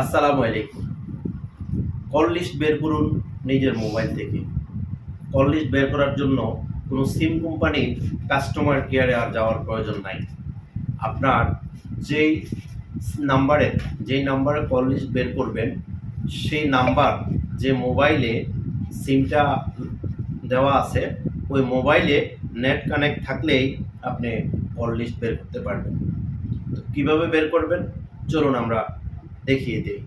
আসসালামু আলাইকুম। Call list বের করুন নিজের মোবাইল থেকে। কল লিস্ট বের করার জন্য কোনো সিম কোম্পানির কাস্টমার কেয়ারে আর যাওয়ার প্রয়োজন নাই। আপনার যেই নাম্বারে যেই নাম্বারে কল লিস্ট বের করবেন, সেই নাম্বার যে মোবাইলে সিমটা দেওয়া আছে, ওই মোবাইলে নেট কানেক্ট থাকলেই আপনি কল লিস্ট বের করতে পারবেন। তো কীভাবে বের করবেন? চলুন আমরা দেখিয়ে দিই।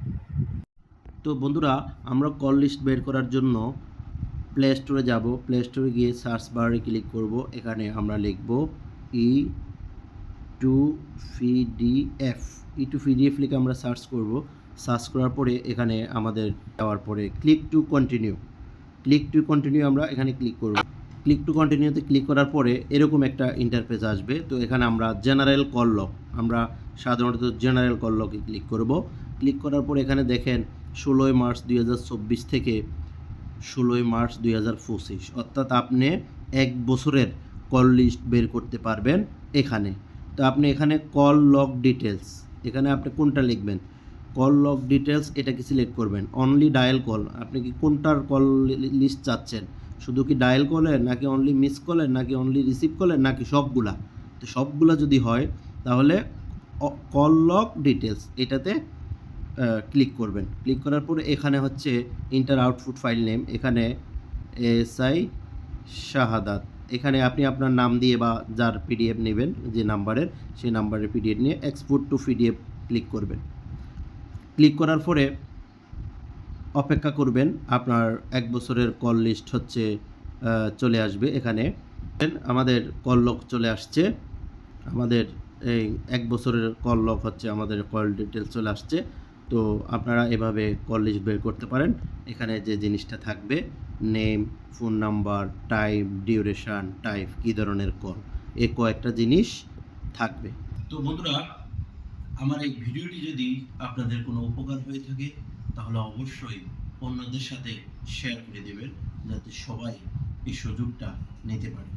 তো বন্ধুরা, আমরা কল লিস্ট বের করার জন্য প্লে স্টোরে যাব। প্লে স্টোরে গিয়ে সার্চ বারে ক্লিক করব। এখানে আমরা লিখব E to F E to F লিখে আমরা সার্চ করব। সার্চ করার পরে এখানে আমাদের যাওয়ার পরে click to continue click to continue আমরা এখানে ক্লিক করব। ক্লিক টু কন্টিনিউতে ক্লিক করার পরে এরকম একটা ইন্টারফেস আসবে। তো এখানে আমরা জেনারেল কল লক আমরা সাধারণত জেনারেল কল লকে ক্লিক করব। ক্লিক করার পর এখানে দেখেন ষোলোই মার্চ দুই হাজার চব্বিশ থেকে ষোলোই মার্চ দুই হাজার পঁচিশ। অর্থাৎ আপনি এক বছরের কল লিস্ট বের করতে পারবেন এখানে। তো আপনি এখানে কল লক ডিটেলস এখানে আপনি কোনটা লিখবেন? কল লক ডিটেলস এটাকে সিলেক্ট করবেন। Only dial call. আপনি কি কোনটার কল লিস্ট চাচ্ছেন? শুধু কি ডায়াল কলের, নাকি অনলি মিস কলের, নাকি অনলি রিসিভ কলের, নাকি সবগুলা? তো সবগুলা যদি হয়, তাহলে কল লক ডিটেলস এটাতে ক্লিক করবেন। ক্লিক করার পরে এখানে হচ্ছে ইন্টার আউটপুট ফাইল নেম এখানে এসআই শাহাদাত। এখানে আপনি আপনার নাম দিয়ে বা যার পিডিএফ নেবেন, যে নাম্বারের সেই নাম্বারের পিডিএফ নিয়ে এক্সপোর্ট টু পিডিএফ ক্লিক করবেন। ক্লিক করার পরে অপেক্ষা করবেন, আপনার এক বছরের কল লিস্ট হচ্ছে চলে আসবে এখানে। আমাদের কল লক চলে আসছে। আমাদের এই এক বছরের কল লক হচ্ছে, আমাদের কল ডিটেলস চলে আসছে। তো আপনারা এভাবে কল লিস্ট বের করতে পারেন। এখানে যে জিনিসটা থাকবে name phone number time duration type কী ধরনের কল এ কয়েকটা জিনিস থাকবে। তো বন্ধুরা, আমার এই ভিডিওটি যদি আপনাদের কোনো উপকার হয়ে থাকে, তাহলে অবশ্যই অন্যদের সাথে শেয়ার করে দেবেন, যাতে সবাই এই সুযোগটা নিতে পারে।